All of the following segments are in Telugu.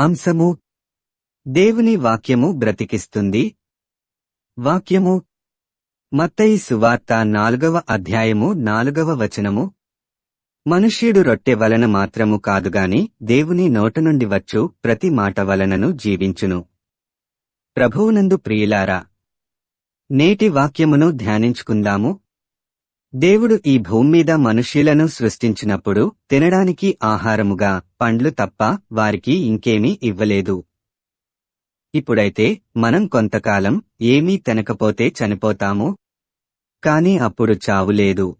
అంశము దేవుని వాక్యము బ్రతికిస్తుంది. వాక్యము మత్తయి సువార్త నాలుగవ అధ్యాయము నాలుగవ వచనము. మనుష్యుడు రొట్టె వలన మాత్రము కాదుగాని దేవుని నోట నుండి వచ్చు ప్రతి మాట వలనను జీవించును. ప్రభువునందు ప్రియులారా నేటి వాక్యమును ధ్యానించుకుందాము. దేవుడు ఈ భూమి మీద మనుష్యులను సృష్టించినప్పుడు తినడానికి ఆహారముగా పండ్లు తప్ప వారికి ఇంకేమీ ఇవ్వలేదు. ఇప్పుడైతే మనం కొంతకాలం ఏమీ తినకపోతే చనిపోతాము? కాని అప్పుడు చావు లేదు.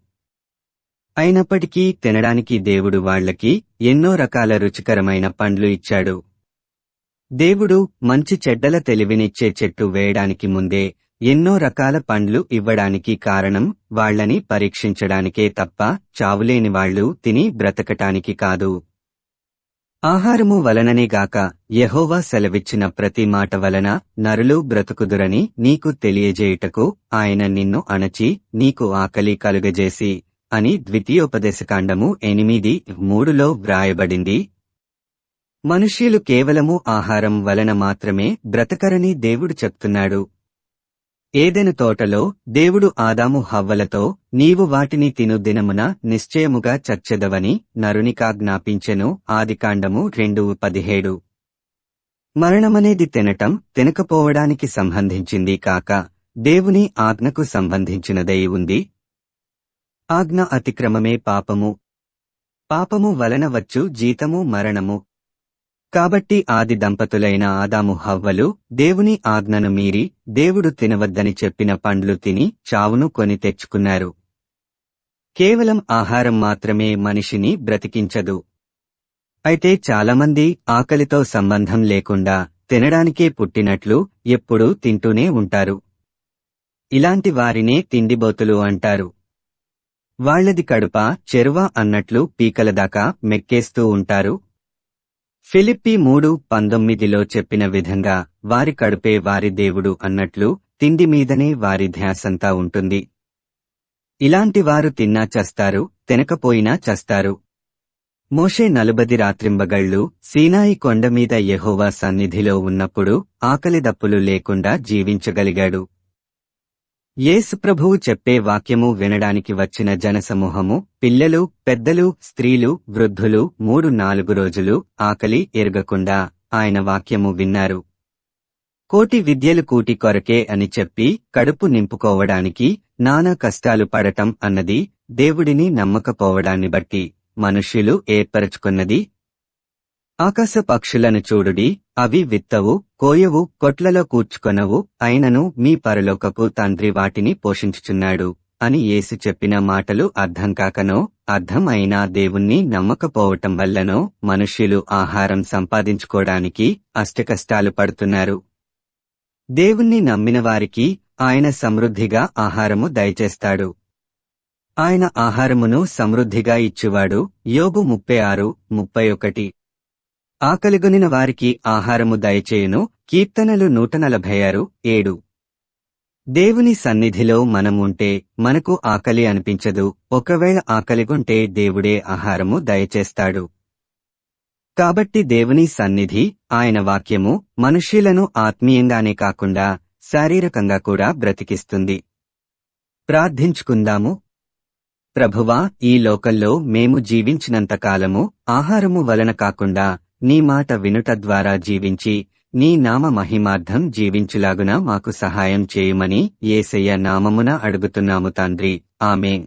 అయినప్పటికీ తినడానికి దేవుడు వాళ్ళకి ఎన్నో రకాల రుచికరమైన పండ్లు ఇచ్చాడు. దేవుడు మంచి చెడ్డల తెలివినిచ్చే చెట్టు వేయడానికి ముందే ఎన్నో రకాల పండ్లు ఇవ్వడానికి కారణం వాళ్ళని పరీక్షించడానికే తప్ప చావులేని వాళ్ళు తిని బ్రతకటానికి కాదు. ఆహారము వలననేగాక యహోవా సెలవిచ్చిన ప్రతి మాట వలన నరులు బ్రతుకుదురని నీకు తెలియజేయుటకు ఆయన నిన్ను అణచి నీకు ఆకలి కలుగజేసి అని ద్వితీయోపదేశకాండము ఎనిమిది మూడులో వ్రాయబడింది. మనుష్యులు కేవలము ఆహారం వలన మాత్రమే బ్రతకరని దేవుడు చెప్తున్నాడు. ఏదెను తోటలో దేవుడు ఆదాము హవ్వలతో నీవు వాటిని తిను దినమున నిశ్చయముగా చచ్చెదవని నరునికాజ్ఞాపించెను ఆదికాండము రెండు పదిహేడు. మరణమనేది తినటం తినకపోవడానికి సంబంధించింది కాక దేవుని ఆజ్ఞకు సంబంధించినదై ఉంది. ఆజ్ఞ అతిక్రమమే పాపము. పాపము వలన వచ్చు జీతము మరణము. కాబట్టి ఆది దంపతులైన ఆదాము హవ్వలు దేవుని ఆజ్ఞను మీరి దేవుడు తినవద్దని చెప్పిన పండ్లు తిని చావును కొని తెచ్చుకున్నారు. కేవలం ఆహారం మాత్రమే మనిషిని బ్రతికించదు. అయితే చాలామంది ఆకలితో సంబంధం లేకుండా తినడానికే పుట్టినట్లు ఎప్పుడూ తింటూనే ఉంటారు. ఇలాంటి వారినే తిండిబోతులు అంటారు. వాళ్ళది కడుప చెరువ అన్నట్లు పీకలదాకా మెక్కేస్తూ ఉంటారు ఫిలిప్పి మూడు పంతొమ్మిదిలో చెప్పిన విధంగా వారి కడుపే వారి దేవుడు అన్నట్లు తిండి మీదనే వారి ధ్యాసంతా ఉంటుంది. ఇలాంటి వారు తిన్నా చస్తారు తినకపోయినా చస్తారు. మోషే నలుబది రాత్రింబగళ్ళు సీనాయి కొండమీద యెహోవా సన్నిధిలో ఉన్నప్పుడు ఆకలిదప్పులు లేకుండా జీవించగలిగాడు. యేసుప్రభువు చెప్పే వాక్యము వినడానికి వచ్చిన జనసమూహము పిల్లలు పెద్దలు స్త్రీలు వృద్ధులు మూడు నాలుగు రోజులు ఆకలి ఎరగకుండా ఆయన వాక్యము విన్నారు. కోటి విద్యలు కూటి కొరకే అని చెప్పి కడుపు నింపుకోవడానికి నానా కష్టాలు పడటం అన్నది దేవుడిని నమ్మకపోవడాన్ని బట్టి మనుష్యులు ఏర్పరచుకున్నది ఆకాశ పక్షులను చూడుడి అవి విత్తవు కోయవు కొట్లలో కూర్చుకొనవు అయినను మీ పరలోకపు తండ్రి వాటిని పోషించుచున్నాడు అని యేసు చెప్పిన మాటలు అర్థం కాకనో అర్థం అయినా దేవుణ్ణి నమ్మకపోవటం వల్లనో మనుష్యులు ఆహారం సంపాదించుకోవడానికి అష్టకష్టాలు పడుతున్నారు. దేవుణ్ణి నమ్మిన వారికి ఆయన సమృద్ధిగా ఆహారము దయచేస్తాడు. ఆయన ఆహారమును సమృద్ధిగా ఇచ్చువాడు యోగు ముప్పై ఆరు ముప్పై ఒకటి. ఆకలిగొనిన వారికి ఆహారము దయచేయును. కీర్తనలు నూట నలభై ఆరు ఏడు. దేవుని సన్నిధిలో మనం ఉంటే మనకు ఆకలి అనిపించదు. ఒకవేళ ఆకలిగొంటే దేవుడే ఆహారము దయచేస్తాడు. కాబట్టి దేవుని సన్నిధి ఆయన వాక్యము మనుష్యులను ఆత్మీయంగానే కాకుండా శారీరకంగా కూడా బ్రతికిస్తుంది. ప్రార్థించుకుందాము. ప్రభువా ఈ లోకల్లో మేము జీవించినంతకాలము ఆహారము వలన కాకుండా నీ మాట వినుట ద్వారా జీవించి నీ నామ మహిమార్థం జీవించులాగున మాకు సహాయం చేయుమని ఏసయ్య నామమున అడుగుతున్నాము తండ్రి. ఆమె